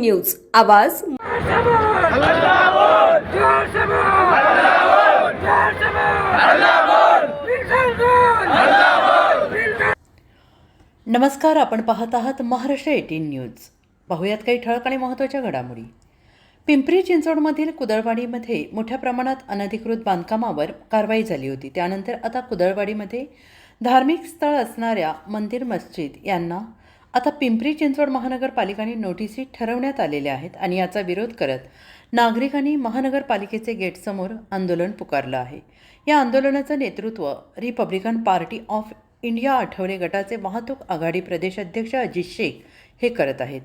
News. आवाज नमस्कार आपण पाहत आहात महाराष्ट्र एटीन न्यूज. पाहूयात काही ठळक आणि महत्त्वाच्या घडामोडी. पिंपरी चिंचवडमधील कुदळवाडीमध्ये मोठ्या प्रमाणात अनधिकृत बांधकामावर कारवाई झाली होती. त्यानंतर आता कुदळवाडीमध्ये धार्मिक स्थळ असणाऱ्या मंदिर मस्जिद यांना आता पिंपरी चिंचवड महानगरपालिकाने नोटिसी ठरवण्यात आलेल्या आहेत आणि याचा विरोध करत नागरिकांनी महानगरपालिकेचे गेटसमोर आंदोलन पुकारलं आहे. या आंदोलनाचं नेतृत्व Republican Party of India Athawale गटाचे वाहतूक आघाडी प्रदेशाध्यक्ष अजित शेख हे करत आहेत.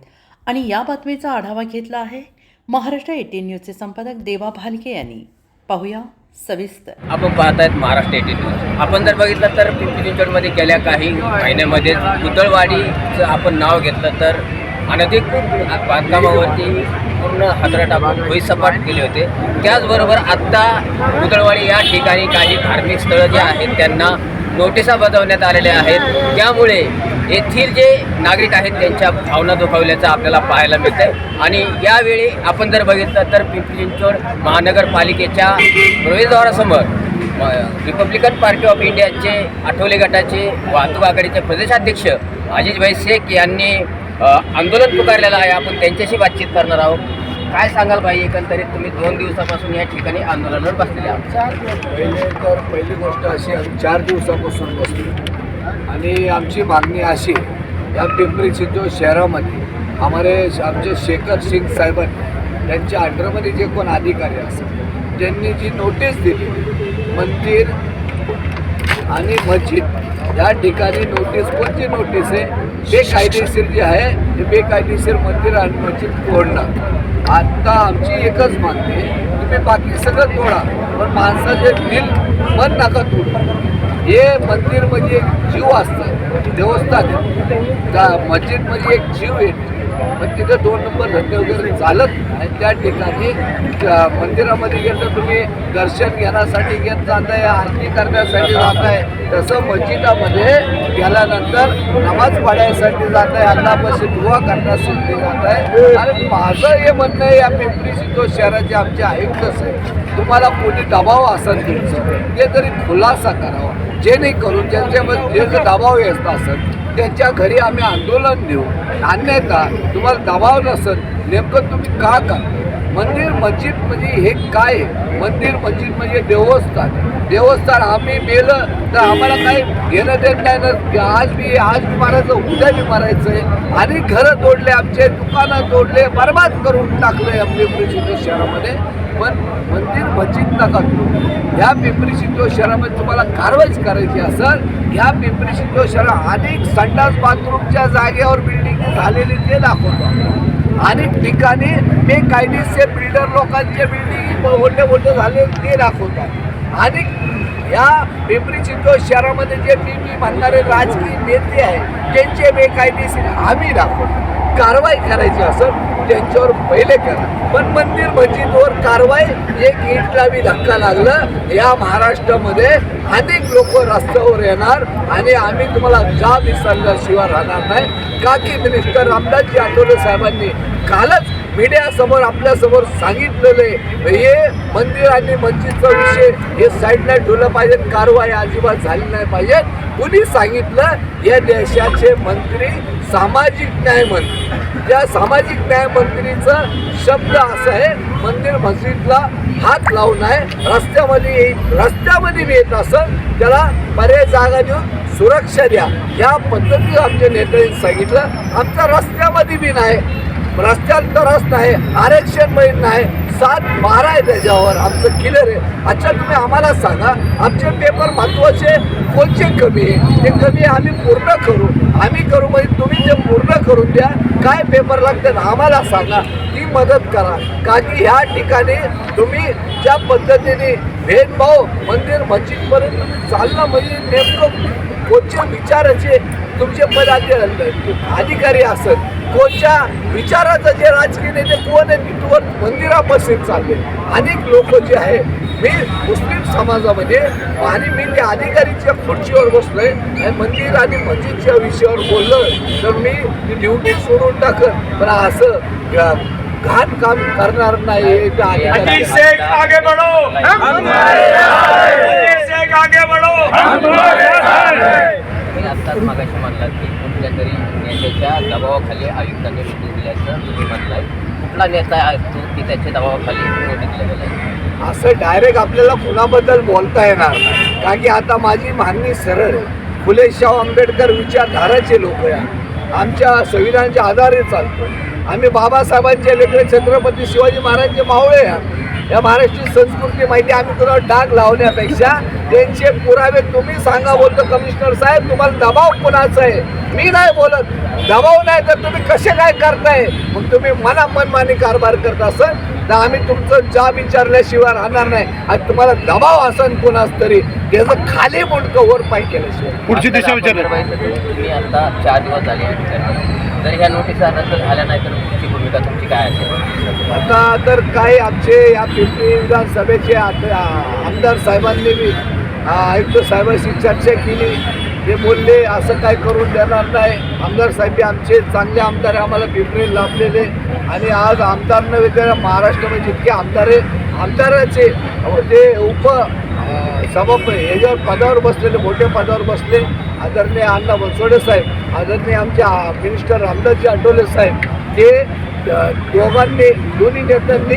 आणि या बातमीचा आढावा घेतला आहे महाराष्ट्र एटीन न्यूजचे संपादक देवा भालके यांनी. पाहूया. सविस्तर. आपण पाहतायत महाराष्ट्र एटीन न्यूज आपण जर बघितलं तर पिंपरी चिंचवडमध्ये गेल्या काही महिन्यामध्ये पुतळवाडीचं आपण नाव घेतलं तर अनधिकृत बांधकामावरती पूर्ण हादरा टाकून भुईसपाट केले होते. त्याचबरोबर आत्ता पुतळवाडी या ठिकाणी काही धार्मिक स्थळं जे आहेत त्यांना नोटिसा बजावण्यात आलेल्या आहेत. त्यामुळे येथील जे नागरिक आहेत त्यांच्या भावना दुखावल्याचं आपल्याला पाहायला मिळतं आणि यावेळी आपण जर बघितलं तर पिंपरी चिंचवड महानगरपालिकेच्या प्रवेशद्वारासमोर रिपब्लिकन पार्टी ऑफ इंडियाचे आठवले गटाचे वाहतूक आघाडीचे प्रदेशाध्यक्ष अजितभाई शेख यांनी आंदोलन पुकारलेलं आहे. आपण त्यांच्याशी बातचीत करणार आहोत. काय सांगाल भाई एकंदरीत तुम्ही दोन दिवसापासून या ठिकाणी आंदोलनावर बसलेले आहात? पहिले तर पहिली गोष्ट अशी आम्ही चार दिवसापासून बसलो. आणि आमची मागणी अशी या पिंपरी चिंचवड शहरामध्ये आम्हाला आमचे शेखर सिंग साहेबांनी त्यांच्या अंडरमध्ये जे कोण अधिकारी असतात त्यांनी जी नोटीस दिली मंदिर आणि मस्जिद या ठिकाणी नोटीस कोणती नोटीस आहे? बेकायदेशीर जे आहे ते बेकायदेशीर मंदिर आणि मस्जिद तोडणं आत्ता आमची एकच मागणी आहे तुम्ही बाकी सगळं तोडा पण माणसाचे दिल मन नका तोडू. हे मंदिर म्हणजे एक जीव असतं देवस्थान त्या मस्जिद मस्जिदमध्ये एक जीव येतो पण तिथं दोन नंबर धंदे वगैरे चालत नाही. आणि त्या ठिकाणी मंदिरामध्ये गेलं तुम्ही दर्शन घेण्यासाठी घेत जाताय आरती करण्यासाठी जाताय. तसं मस्जिदामध्ये गेल्यानंतर नमाज पाडायसाठी जात आहे अल्लापाशी दुवा करण्यासाठी जात आहे आणि माझं हे म्हणणं आहे या पिंपरी चिंचवड शहराचे आमचे आयुक्तच आहे तुम्हाला कोणी दबाव असेल तुमचं ते तरी खुलासा करावा. जेणेकरून ज्यांच्यामध्ये जे दबाव येत असत त्यांच्या घरी आम्ही आंदोलन देऊ अन्यथा तुम्हाला दबाव नसेल नेमकं तुम्ही का करता? मंदिर मस्जिद म्हणजे हे काय? मंदिर मस्जिद म्हणजे देवस्थान. देवस्थान आम्ही मेलं तर आम्हाला काही घेणं देत नाही. ना की आज मी आज मी मारायचं उद्या मी मारायचं आहे आणि घरं तोडले आमचे दुकानं तोडले बर्बाद करून टाकले आपले पिंपरी शहरामध्ये. पण मंदिर मस्जिद नका करू. ह्या पिंपरी चिंचवड शहरामध्ये तुम्हाला कारवाईच करायची असेल ह्या पिंपरी चिंचवड शहरात अनेक संडास बाथरूमच्या जागेवर बिल्डिंग झालेली ते दाखवतो. अनेक ठिकाणी बेकायदेशीर बिल्डर लोकांचे बिल्डिंग मोठे मोठे झाले ते दाखवतात. आणि या पिंपरी चिंचवड शहरामध्ये जे मी मी म्हणणारे राजकीय नेते आहे त्यांचे बेकायदेशीर आम्ही दाखवतो. कारवाई करायची असं त्यांच्यावर पहिले करा. पण मंदिर मस्जिदवर कारवाई एक इटला बी धक्का लागलं. या महाराष्ट्रामध्ये अनेक लोक रस्त्यावर येणार आणि आम्ही तुम्हाला जा विसरल्याशिवाय राहणार नाही का की मिनिस्टर रामदासजी आठवले साहेबांनी कालच मीडियासमोर आपल्यासमोर सांगितलेले आहे हे मंदिर आणि मस्जिदचा विषय हे साईडला ठेवलं पाहिजे कारवाई अजिबात झाली नाही पाहिजे. कुणी सांगितलं या देशाचे मंत्री सामाजिक न्याय मंत्री. या सामाजिक न्याय मंत्रीचा शब्द असं आहे मंदिर मस्जिदला हात लावू नये रस्त्यामध्ये येईल रस्त्यामध्ये बी येत असं त्याला बऱ्याच जागा देऊन सुरक्षा द्या. या पद्धतीनं आमच्या नेत्यांनी सांगितलं. आमचा रस्त्यामध्ये बी नाही. रस्त्यात तरच नाही आरक्षण मिळत नाही. सात बारा आहे त्याच्यावर. आमचं क्लिअर आहे. अच्छा तुम्ही आम्हाला सांगा आमचे पेपर महत्त्वाचे कोणचे कमी आहे? ते कमी आम्ही पूर्ण करू. आम्ही करू म्हणजे तुम्ही ते पूर्ण करून द्या काय पेपर लागतात आम्हाला सांगा. ती मदत करा. का की ह्या ठिकाणी तुम्ही ज्या पद्धतीने भेदभाव मंदिर मस्जिदपर्यंत तुम्ही चालणं म्हणजे नेमकं कोणत्या विचाराचे तुमचे पदाधिकारी अधिकारी असत कोणत्या विचाराचं जे राजकीय नेते कोण आहे तिथवर मंदिरापासून चालले. अनेक लोक जे आहे मी मुस्लिम समाजामध्ये आणि मी त्या अधिकारीच्या खुर्चीवर बसलोय आणि मंदिर आणि मस्जिदच्या विषयावर बोललो तर मी ती ड्युटी सोडून टाकत पण असं घाण काम करणार नाही हे आगे बढ़ो. तुम्ही मागाशी म्हणलात की कुठल्या तरी नेत्याच्या दबावाखाली आयुक्तांनी नोटीस दिल्याचं तुम्ही म्हणलाय. कुठला नेता आहे तो की त्याच्या दबावाखाली नोटीस दिल्या गेल्या असं डायरेक्ट आपल्याला कुणाबद्दल बोलता येणार कारण की आता माझी मागणी सरळ आहे. फुले शाहू आंबेडकर विचारधाराचे लोक या आमच्या संविधानाच्या आधारे चालतो आम्ही बाबासाहेबांचे लेकरे छत्रपती शिवाजी महाराजांचे मावळे या महाराष्ट्रीय संस्कृती माहिती आम्ही तुला डाग लावण्यापेक्षा त्यांचे पुरावे तुम्ही सांगा बोलतो. कमिशनर साहेब तुम्हाला दबाव कोणाचा आहे? मी नाही बोलत. दबाव नाही तर तुम्ही कसे काय करताय? मग तुम्ही मना मनमानी कारभार करत असाल तर आम्ही तुमचं जा विचारल्याशिवाय राहणार नाही. आणि तुम्हाला दबाव असन कोणाच तरी त्याचं खाली मुंडकं वर पाय केल्याशिवाय. पुढची दिशा विचार तुम्ही आता चार दिवस झाले या ठिकाणी. जर ह्या नोटिसा रद्द झाल्या नाही तर पुढची भूमिका तुमची काय असेल? आता तर काही आमचे या पिंपरी विधानसभेचे आमदार साहेबांनी आयुक्त साहेबांशी चर्चा केली. ते बोलले असं काय करून देणार नाही. आमदार साहेब आमचे चांगले आमदार आम्हाला पिंपरी लाभलेले. आणि आज आमदार नव्हे तर महाराष्ट्रामध्ये म्हणजे जितके आमदार आहे. आमदाराचे ते उप सभा याच्यावर पदावर बसलेले मोठ्या पदावर बसले. आदरणीय अण्णा बनसोडे साहेब आदरणीय आमच्या मिनिस्टर रामदासजी आठवले साहेब ते दोघांनी दोन्ही नेत्यांनी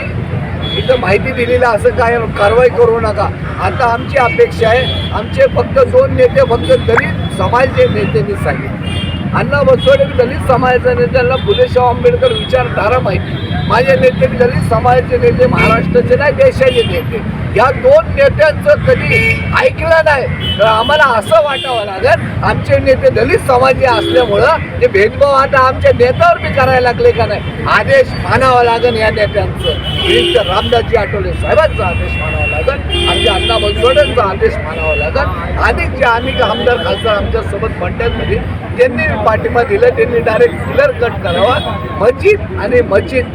इथं माहिती दिलेलं असं काय कारवाई करू नका. आता आमची अपेक्षा आहे आमचे फक्त दोन नेते फक्त दलित समाजचे नेत्यांनी सांगितले अण्णा बसवडे दलित समाजाच्या नेत्यांना फुले आंबेडकर विचारधारा माहिती. माझे नेते दलित समाजाचे नेते महाराष्ट्राचे नाही देशाचे नेते. या दोन नेत्यांचं कधी ऐकलं नाही. तर आम्हाला असं वाटावं लागेल आमचे नेते दलित समाजी असल्यामुळं ते भेदभाव आता आमच्या नेत्यावर बी करायला लागले का नाही? आदेश मानावा लागेल या नेत्यांचं. रामदासजी आठवले साहेबांचा आदेश मानावा लागेल. आमच्या अण्णा बनसोडेंचा आदेश मानावा लागेल. अनेक जे अनेक आमदार खासदार आमच्यासोबत मंडळांमध्ये त्यांनी पाठिंबा दिला त्यांनी डायरेक्ट क्लिअर कट करावा. मस्जिद आणि मस्जिद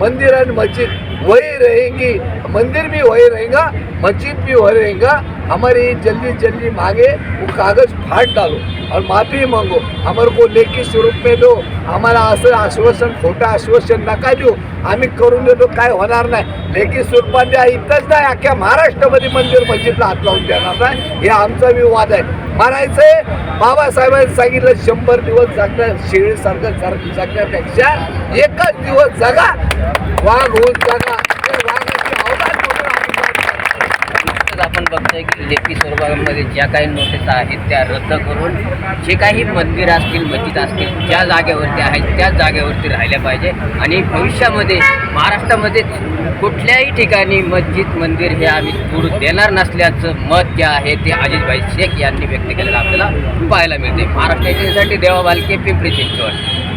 मंदिर आणि मस्जिद. वही रहेंगी. मंदिर भी वही रहेगा मस्जिद भी वही रहेगा. हमारी जल्दी जल्दी मांगे वो कागज फाड़ डालो और माफी मांगो। हमारे को लेखी स्वरूप में दो आम्हाला असं आश्वासन खोटं आश्वासन नका देऊ आम्ही करून देतो काय होणार नाही। लेखी स्वरूपात द्या इथंच नाही अख्ख्या महाराष्ट्रामध्ये मंदिर मस्जिदला हात लावून देणार नाही. हे आमचा बी वाद आहे. म्हणायचंय बाबासाहेबांनी सांगितलं शंभर दिवस जगण्या शेळीसारखं जग- जगण्यापेक्षा एकच दिवस जगा. वाघ होऊन जगा. वाघ आपण बघतोय की लेखी स्वरूपामध्ये ज्या काही नोटीस आहेत त्या रद्द करून जे काही मंदिर असतील मस्जिद असतील ज्या जागेवरती आहेत त्या जागेवरती राहिल्या पाहिजे. आणि भविष्यामध्ये महाराष्ट्रामध्ये कुठल्याही ठिकाणी मस्जिद मंदिर हे आम्ही सोडू देणार नसल्याचं मत जे आहे ते अजितभाई शेख यांनी व्यक्त केलेलं आपल्याला पाहायला मिळते महाराष्ट्र देवा बालके पिंपरी चिंचवड.